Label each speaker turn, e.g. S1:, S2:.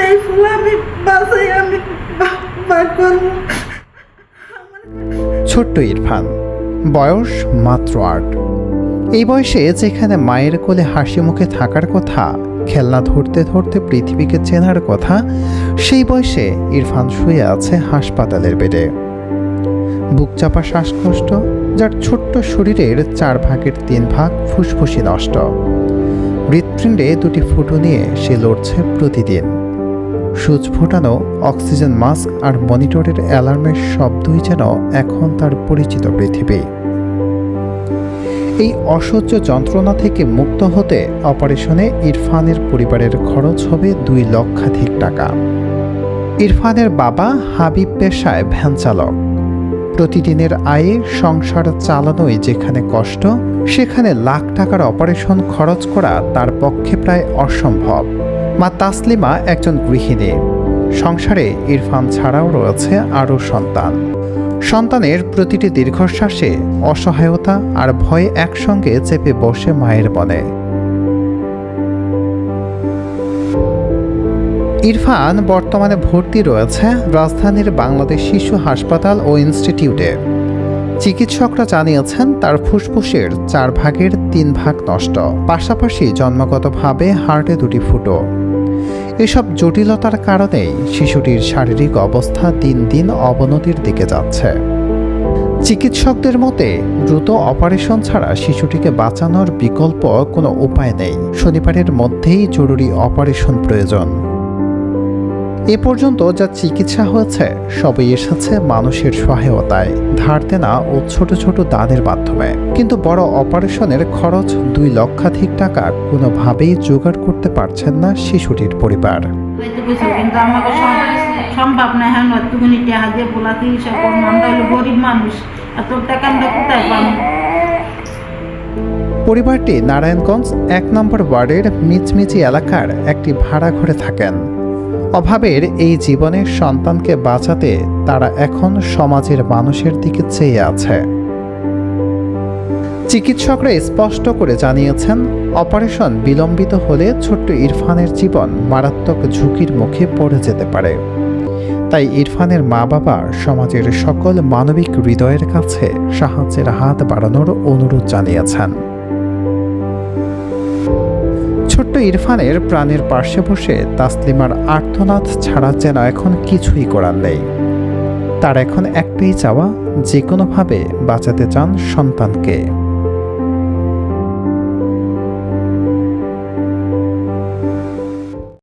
S1: নেই, ফুল আমি আমি বার করব।
S2: ছোট্ট ইরফান, বয়স মাত্র আট। এই বয়সে যেখানে মায়ের কোলে হাসি মুখে থাকার কথা, খেলনা ধরতে ধরতে পৃথিবীকে চেনার কথা, সেই বয়সে ইরফান শুয়ে আছে হাসপাতালের বেডে। বুক চাপা শ্বাসকষ্ট, যার ছোট্ট শরীরের চার ভাগের তিন ভাগ ফুসফুসি নষ্ট। হৃৎপিণ্ডে দুটি ফুটো নিয়ে সে লড়ছে প্রতিদিন। সূচ ফোটানো, অক্সিজেন মাস্ক আর মনিটরের অ্যালার্মের শব্দই যেন এখন তার পরিচিত পৃথিবী। এই অসহ্য যন্ত্রণা থেকে মুক্ত হতে অপারেশনে ইরফানের পরিবারের খরচ হবে দুই লক্ষাধিক টাকা। ইরফানের বাবা হাবিব পেশায় ভ্যান চালক প্রতিদিনের আয়ে সংসার চালানোই যেখানে কষ্ট, সেখানে লাখ টাকার অপারেশন খরচ করা তার পক্ষে প্রায় অসম্ভব। মা তাসলিমা একজন গৃহিণী। সংসারে ইরফান ছাড়াও রয়েছে আরও সন্তান। সন্তানের প্রতিটি দীর্ঘশ্বাসে অসহায়তা আর ভয় একসঙ্গে চেপে বসে মায়ের বনে ইরফান বর্তমানে ভর্তি রয়েছে রাজধানীর বাংলাদেশ শিশু হাসপাতাল ও ইনস্টিটিউটে। চিকিৎসকরা জানিয়েছেন, তার ফুসফুসের চার ভাগের তিন ভাগ নষ্ট। পাশাপাশি জন্মগতভাবে হার্টে দুটি ফুটো। এসব জটিলতার কারণেই শিশুটির শারীরিক অবস্থা দিন দিন অবনতির দিকে যাচ্ছে। চিকিৎসকদের মতে, দ্রুত অপারেশন ছাড়া শিশুটিকে বাঁচানোর বিকল্প কোনো উপায় নেই। শনিবারের মধ্যেই জরুরি অপারেশন প্রয়োজন। এ পর্যন্ত যা চিকিৎসা হয়েছে সবই এসেছে মানুষের সহায়তায়। ধার দেনা ও ছোট ছোট দানের মাধ্যমে। কিন্তু বড় অপারেশনের খরচ দুই লক্ষাধিক টাকা কোনোভাবেই জোগাড় করতে পারছেন না শিশুটির পরিবার।
S1: সম্ভব না হ্যাঁ টাকা দিয়ে পোলা চিকিৎসা করব আমরা হলো গরিব মানুষ। এত টাকা আমরা কোথায় পাবো?
S2: পরিবারটি নারায়ণগঞ্জ এক নম্বর ওয়ার্ডের মিচমিচি এলাকার একটি ভাড়া ঘরে থাকেন। অভাবের এই জীবনের সন্তানকে বাঁচাতে তারা এখন সমাজের মানুষের দিকে চেয়ে আছে। চিকিৎসকরা স্পষ্ট করে জানিয়েছেন, অপারেশন বিলম্বিত হলে ছোট্ট ইরফানের জীবন মারাত্মক ঝুঁকির মুখে পড়ে যেতে পারে। তাই ইরফানের মা বাবা সমাজের সকল মানবিক হৃদয়ের কাছে সাহায্যের হাত বাড়ানোর অনুরোধ জানিয়েছেন। ছোট্ট ইরফানের প্রাণের পার্শ্বে বসে তাসলিমার আর্তনাদ ছাড়া যেন এখন কিছুই করার নেই। তার এখন একটাই চাওয়া, যে কোনোভাবে বাঁচাতে চান সন্তানকে।